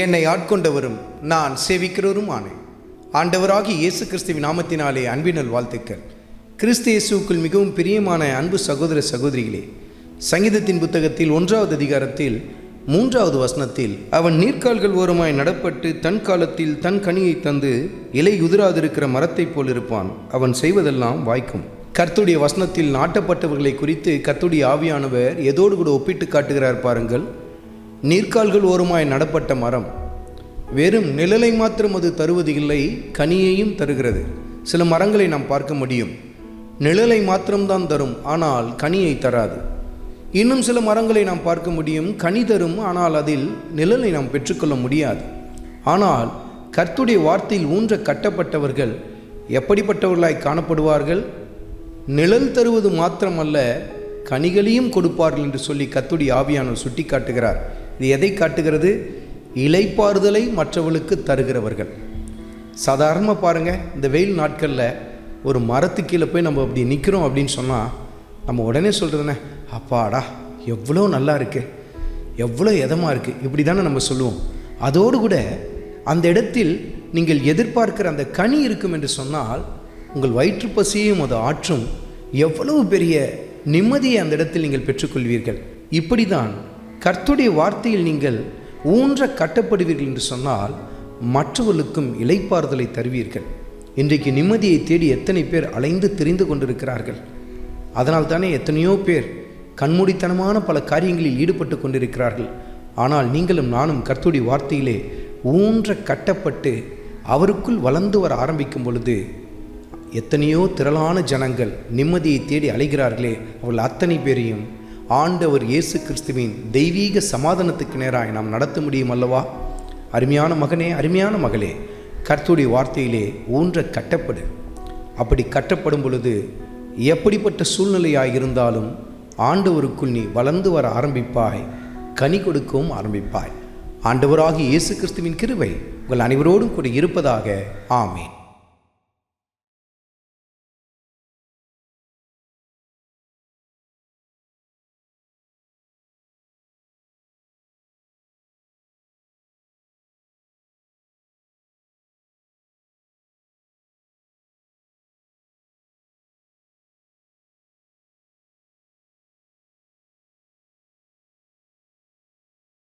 என்னை ஆட்கொண்டவரும் நான் சேவிக்கிறவரும் ஆனேன். ஆண்டவராகி இயேசு கிறிஸ்துவின் நாமத்தினாலே அன்பினல் வாழ்த்துக்கள். கிறிஸ்து இயேசுக்குள் மிகவும் பிரியமான அன்பு சகோதர சகோதரிகளே சங்கீதத்தின் புத்தகத்தில் ஒன்றாவது அதிகாரத்தில் மூன்றாவது வசனத்தில் அவன் நீர்க்கால்கள் ஓரமாய் நடப்பட்டு தன் காலத்தில் தன் கனியை தந்து இலை உதிராதிருக்கிற மரத்தைப் போல் இருப்பான். அவன் செய்வதெல்லாம் வாய்க்கும். கர்த்துடைய வசனத்தில் நாட்டப்பட்டவர்களை குறித்து கர்த்துடைய ஆவியானவர் எதோடு கூட ஒப்பிட்டு காட்டுகிறார் பாருங்கள். நீர்க்கால்கள் ஓரமாய் நடப்பட்ட மரம். வெறும் நிழலை மாத்திரம் அது தருவது இல்லை கனியையும் தருகிறது. சில மரங்களை நாம் பார்க்க முடியும். நிழலை மாத்திரம்தான் தரும் ஆனால் கனியை தராது. இன்னும் சில மரங்களை நாம் பார்க்க முடியும் கனி தரும் ஆனால் அதில் நிழலை நாம் பெற்றுக்கொள்ள முடியாது. ஆனால் கர்த்துடைய வார்த்தையில் ஊன்ற கட்டப்பட்டவர்கள் எப்படிப்பட்டவர்களாய் காணப்படுவார்கள்? நிழல் தருவது மாத்திரமல்ல கனிகளையும் கொடுப்பார்கள் என்று சொல்லி கத்துடைய ஆவியானவர் சுட்டி காட்டுகிறார் இது எதை காட்டுகிறது? இலைப்பாறுதலை மற்றவர்களுக்கு தருகிறவர்கள். சாதாரணமாக பாருங்கள் இந்த வெயில் நாட்களில் ஒரு மரத்து கீழே போய் நம்ம அப்படி நிற்கிறோம் அப்படின்னு சொன்னால் நம்ம உடனே சொல்கிறதுனே அப்பாடா எவ்வளோ நல்லா இருக்குது எவ்வளோ இதமாக இருக்குது இப்படி தானே நம்ம சொல்லுவோம். அதோடு கூட அந்த இடத்தில் நீங்கள் எதிர்பார்க்கிற அந்த கனி இருக்கும் என்று சொன்னால் உங்கள் வயிற்று பசியையும் அது ஆற்றும் எவ்வளவு பெரிய நிம்மதியை அந்த இடத்தில் நீங்கள் பெற்றுக்கொள்வீர்கள். இப்படி தான் கர்த்துடைய வார்த்தையில் நீங்கள் ஊன்ற கட்டப்படுவீர்கள் என்று சொன்னால் மற்றவர்களுக்கும் இலைப்பாறுதலை தருவீர்கள். இன்றைக்கு நிம்மதியை தேடி எத்தனை பேர் அலைந்து தெரிந்து கொண்டிருக்கிறார்கள். அதனால் தானே எத்தனையோ பேர் கண்மூடித்தனமான பல காரியங்களில் ஈடுபட்டு கொண்டிருக்கிறார்கள். ஆனால் நீங்களும் நானும் கர்த்துடைய வார்த்தையிலே ஊன்ற கட்டப்பட்டு அவருக்குள் வளர்ந்து வர ஆரம்பிக்கும் பொழுது எத்தனையோ திரளான ஜனங்கள் நிம்மதியை தேடி அலைகிறார்களே. அவர்கள் அத்தனை பேரையும் ஆண்டவர் இயேசு கிறிஸ்துவின் தெய்வீக சமாதானத்துக்கு நேராக நாம் நடத்த முடியும் அல்லவா? அருமையான மகனே அருமையான மகளே கர்த்துடைய வார்த்தையிலே ஊன்ற கட்டப்படு. அப்படி கட்டப்படும் பொழுது எப்படிப்பட்ட சூழ்நிலையாக இருந்தாலும் ஆண்டவருக்குள் நீ வளர்ந்து வர ஆரம்பிப்பாய் கனி கொடுக்கவும் ஆரம்பிப்பாய். ஆண்டவராகிய இயேசு கிறிஸ்துவின் கிருவை உங்கள் அனைவரோடும் கூட இருப்பதாக. ஆமேன்.